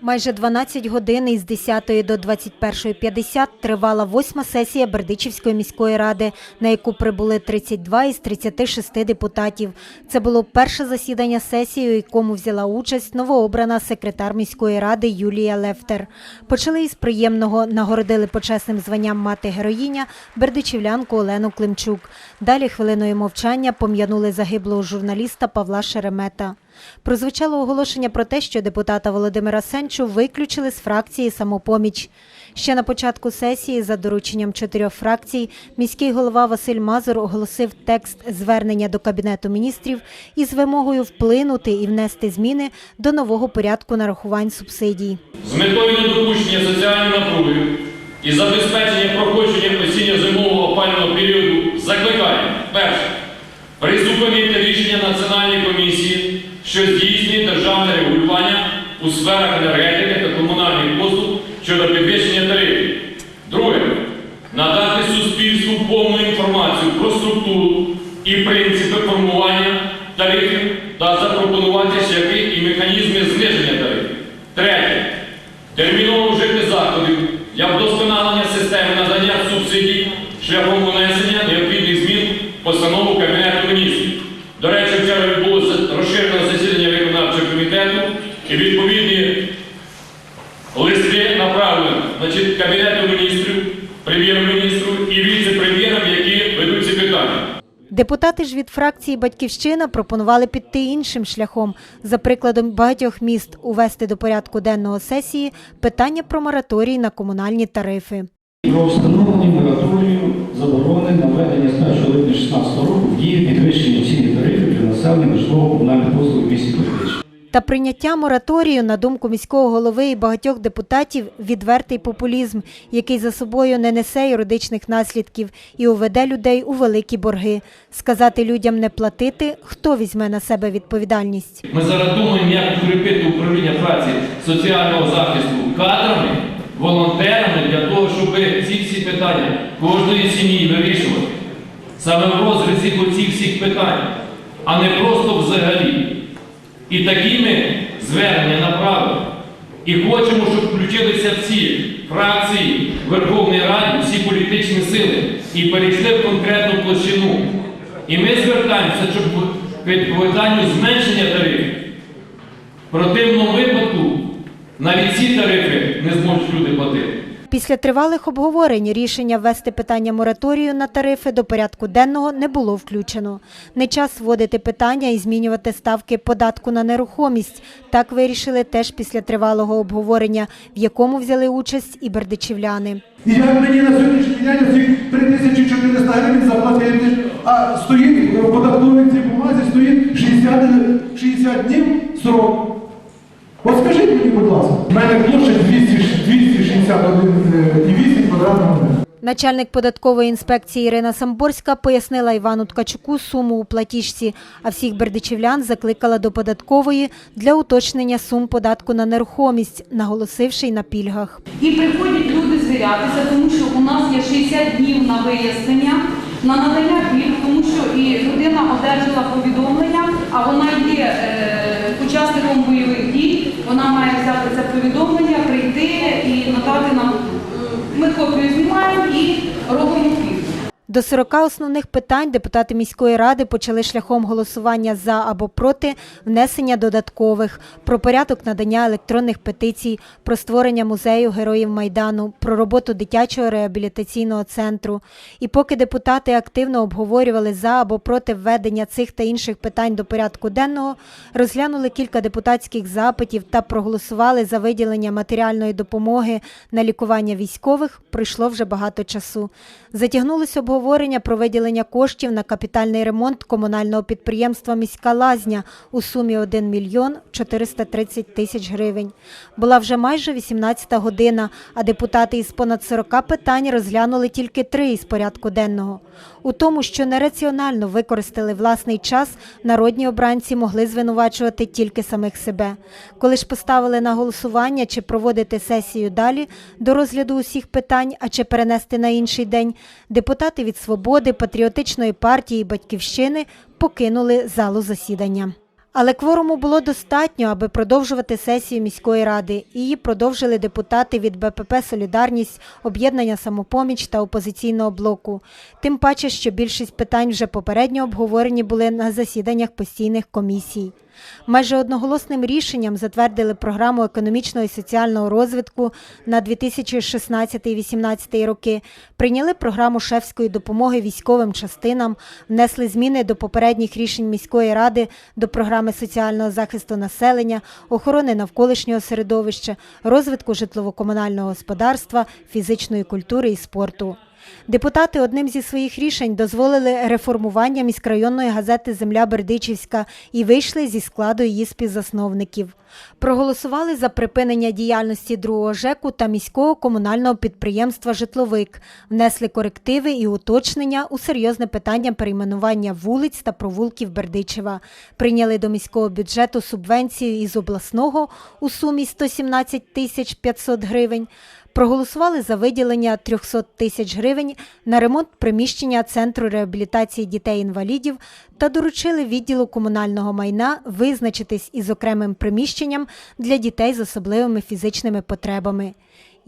Майже 12 годин із 10 до 21.50 тривала восьма сесія Бердичівської міської ради, на яку прибули 32 із 36 депутатів. Це було перше засідання сесії, у якому взяла участь новообрана секретар міської ради Юлія Лефтер. Почали із приємного, нагородили почесним званням мати героїня бердичівлянку Олену Климчук. Далі хвилиною мовчання пом'янули загиблого журналіста Павла Шеремета. Прозвучало оголошення про те, що депутата Володимира Сенчу виключили з фракції «Самопоміч». Ще на початку сесії, за дорученням чотирьох фракцій, міський голова Василь Мазур оголосив текст звернення до Кабінету міністрів із вимогою вплинути і внести зміни до нового порядку нарахувань субсидій. З метою недопущення соціальної напруги і забезпечення проходження осінньо-зимового опалювального періоду закликаємо перше призупинити рішення Національної комісії, що здійснює державне регулювання у сферах енергетики та комунальних послуг щодо підвищення тарифів. Друге надати суспільству повну інформацію про структуру і принципи формування тарифів та запропонувати шляхи і механізми зниження тарифів. Третє. Терміново вжити заходів для вдосконалення системи надання субсидій шляхом внесення прем'єр-міністру і віце-прем'єрам, які ведуть ці питання. Депутати ж від фракції Батьківщина пропонували піти іншим шляхом. За прикладом багатьох міст увести до порядку денного сесії питання про мораторій на комунальні тарифи. Про встановлення мораторію заборони на введення з 1 липня 2016 року в дію підвищення цін тарифів для населення на житлово-комунальних послуг в місті Бердичів. Та прийняття мораторію, на думку міського голови і багатьох депутатів, відвертий популізм, який за собою не несе юридичних наслідків і уведе людей у великі борги. Сказати людям не платити, хто візьме на себе відповідальність. Ми зараз думаємо, як укріпити управління праці соціального захисту кадрами, волонтерами для того, щоб ці всі питання кожної сім'ї вирішувати. Саме в розрізі цих всіх питань, а не просто взагалі. І такі ми звернення направили. І хочемо, щоб включилися всі фракції Верховної Ради, всі політичні сили і перейшли в конкретну площину. І ми звертаємося, щоб питанню зменшення тарифів. В противному випадку навіть ці тарифи не зможуть люди платити. Після тривалих обговорень рішення ввести питання мораторію на тарифи до порядку денного не було включено. Не час вводити питання і змінювати ставки податку на нерухомість. Так вирішили теж після тривалого обговорення, в якому взяли участь і бердичівляни. Як мені на сьогоднішній день цих 3400 гривень заплатити, а стоїть в податковій цій бумазі стоїть 60, 60 днів срок. От скажіть мені, будь ласка, в мене площа 200, 261,8 квадратного метра. Начальник податкової інспекції Ірина Самборська пояснила Івану Ткачуку суму у платіжці, а всіх бердичівлян закликала до податкової для уточнення сум податку на нерухомість, наголосивши й на пільгах. І приходять люди звірятися, тому що у нас є 60 днів на вияснення, на надання пільг, тому що і людина одержала повідомлення, а вона є е, учасником бойових дій, вона має взяти це повідомлення, прийти і надати нам. Ми копію знімаємо. До 40 основних питань депутати міської ради почали шляхом голосування за або проти внесення додаткових про порядок надання електронних петицій, про створення музею героїв майдану, про роботу дитячого реабілітаційного центру. І поки депутати активно обговорювали за або проти введення цих та інших питань до порядку денного, розглянули кілька депутатських запитів та проголосували за виділення матеріальної допомоги на лікування військових. Пройшло вже багато часу. Затягнулось обговорення про виділення коштів на капітальний ремонт комунального підприємства Міська лазня у сумі 1 мільйон 430 тисяч гривень. Була вже майже 18 година, а депутати із понад 40 питань розглянули тільки три із порядку денного. У тому, що нераціонально використали власний час, народні обранці могли звинувачувати тільки самих себе. Коли ж поставили на голосування, чи проводити сесію далі до розгляду усіх питань, а чи перенести на інший день, депутати від «Свободи», Патріотичної партії «Батьківщини» покинули залу засідання. Але кворуму було достатньо, аби продовжувати сесію міської ради. Її продовжили депутати від БПП Солідарність, об'єднання самопоміч та опозиційного блоку. Тим паче, що більшість питань вже попередньо обговорені були на засіданнях постійних комісій. Майже одноголосним рішенням затвердили програму економічного і соціального розвитку на 2016-2018 роки, прийняли програму шефської допомоги військовим частинам, внесли зміни до попередніх рішень міської ради до програми соціального захисту населення, охорони навколишнього середовища, розвитку житлово-комунального господарства, фізичної культури і спорту. Депутати одним зі своїх рішень дозволили реформування міськрайонної газети Земля Бердичівська і вийшли зі складу її співзасновників. Проголосували за припинення діяльності другого ЖЕКу та міського комунального підприємства Житловик, внесли корективи і уточнення у серйозне питання перейменування вулиць та провулків Бердичева. Прийняли до міського бюджету субвенцію із обласного у сумі 117 тисяч 500 гривень. Проголосували за виділення 300 тисяч гривень на ремонт приміщення Центру реабілітації дітей-інвалідів та доручили відділу комунального майна визначитись із окремим приміщенням для дітей з особливими фізичними потребами.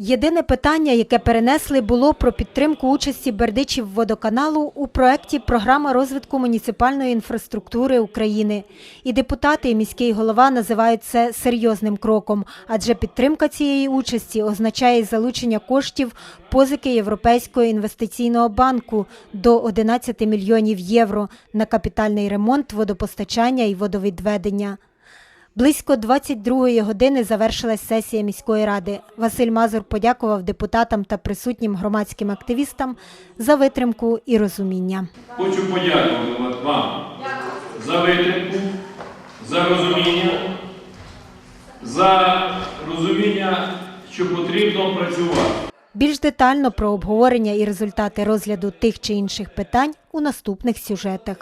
Єдине питання, яке перенесли, було про підтримку участі Бердичів водоканалу у проєкті Програма розвитку муніципальної інфраструктури України. І депутати, і міський голова називають це серйозним кроком, адже підтримка цієї участі означає залучення коштів позики Європейського інвестиційного банку до 11 мільйонів євро на капітальний ремонт водопостачання і водовідведення. Близько 22-ї години завершилась сесія міської ради. Василь Мазур подякував депутатам та присутнім громадським активістам за витримку і розуміння. Хочу подякувати вам за витримку, за розуміння, за розуміння, що потрібно працювати. Більш детально про обговорення і результати розгляду тих чи інших питань у наступних сюжетах.